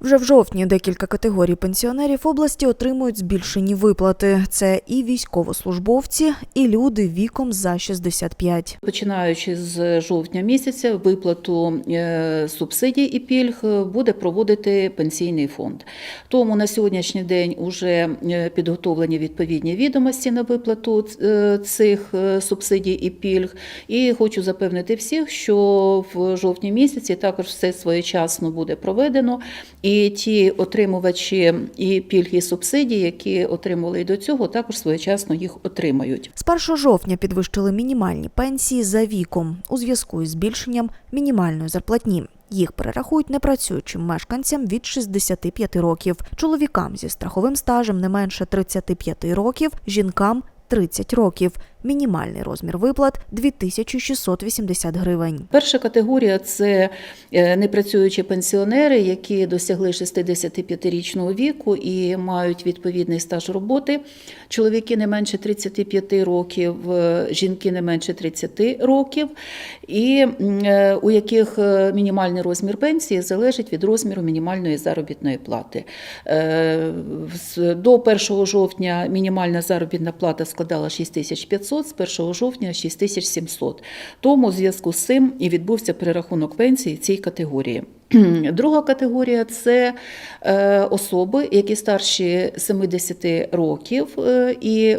Вже в жовтні декілька категорій пенсіонерів області отримують збільшені виплати. Це і військовослужбовці, і люди віком за 65. Починаючи з жовтня місяця, виплату е, субсидій і пільг е, буде проводити пенсійний фонд. Тому на сьогоднішній день вже підготовлені відповідні відомості на виплату е, цих е, субсидій і пільг. І хочу запевнити всіх, що в жовтні місяці також все своєчасно буде проведено. І ті отримувачі і пільг і субсидій, які отримували і до цього, також своєчасно їх отримають. З 1 жовтня підвищили мінімальні пенсії за віком у зв'язку із збільшенням мінімальної зарплатні. Їх перерахують непрацюючим мешканцям від 65 років, чоловікам зі страховим стажем не менше 35 років, жінкам 30 років. Мінімальний розмір виплат 2680 гривень. Перша категорія це е, непрацюючі пенсіонери, які досягли 65-річного віку і мають відповідний стаж роботи. Чоловіки не менше 35 років, е, жінки не менше 30 років, і е, у яких мінімальний розмір пенсії залежить від розміру мінімальної заробітної плати. До 1 жовтня мінімальна заробітна плата складала 6500, з 1 жовтня 6700. Тому у зв'язку з цим і відбувся перерахунок пенсії цій категорії. Друга категорія це е, особи, які старші 70 років, е, і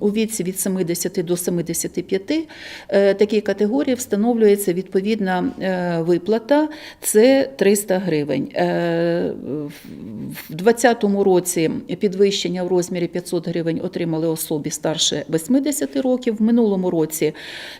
у, віці від 70 до 75 е, такій категорії встановлюється відповідна виплата це 300 гривень. В 2020 році підвищення в розмірі 500 гривень отримали особі старше 80 років. В минулому році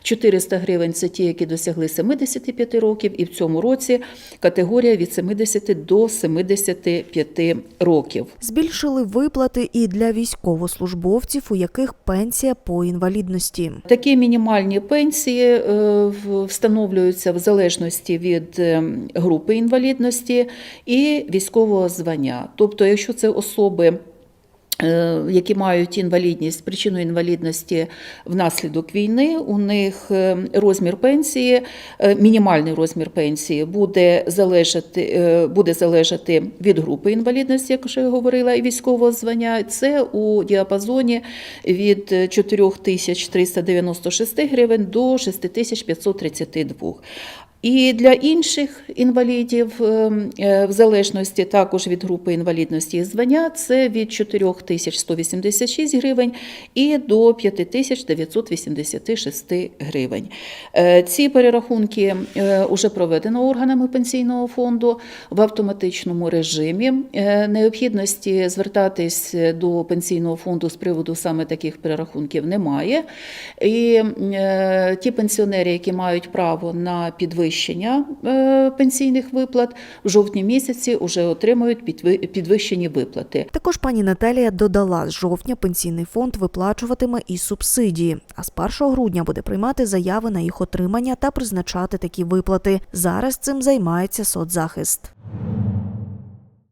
400 гривень це ті, які досягли 75 років, і в цьому році категорія від 70 до 75 років. Збільшили виплати і для військовослужбовців, у яких пенсія по інвалідності. Такі мінімальні пенсії е, встановлюються в залежності від е, групи інвалідності і військового звання. Тобто, якщо це особи. Е, Які мають інвалідність, причину інвалідності внаслідок війни, у них е, розмір пенсії, е, мінімальний розмір пенсії буде залежати, буде залежати від групи інвалідності, як вже говорила, і військового звання. Це у діапазоні від 4396 гривень до 6532. І для інших інвалідів, е, е, в залежності також від групи інвалідності і звання, це від 4186 гривень і до 5986 гривень. Е, Ці перерахунки вже проведено органами пенсійного фонду в автоматичному режимі. Е, Необхідності звертатись до пенсійного фонду з приводу саме таких перерахунків немає. І е, ті пенсіонери, які мають право на підвищення е, пенсійних виплат, в жовтні місяці вже отримують підвищені виплати. Також пані Наталія додала, з жовтня пенсійний фонд виплачуватиме і субсидії, а з 1 грудня буде приймати заяви на їх отримання та призначати такі виплати. Зараз цим займається соцзахист.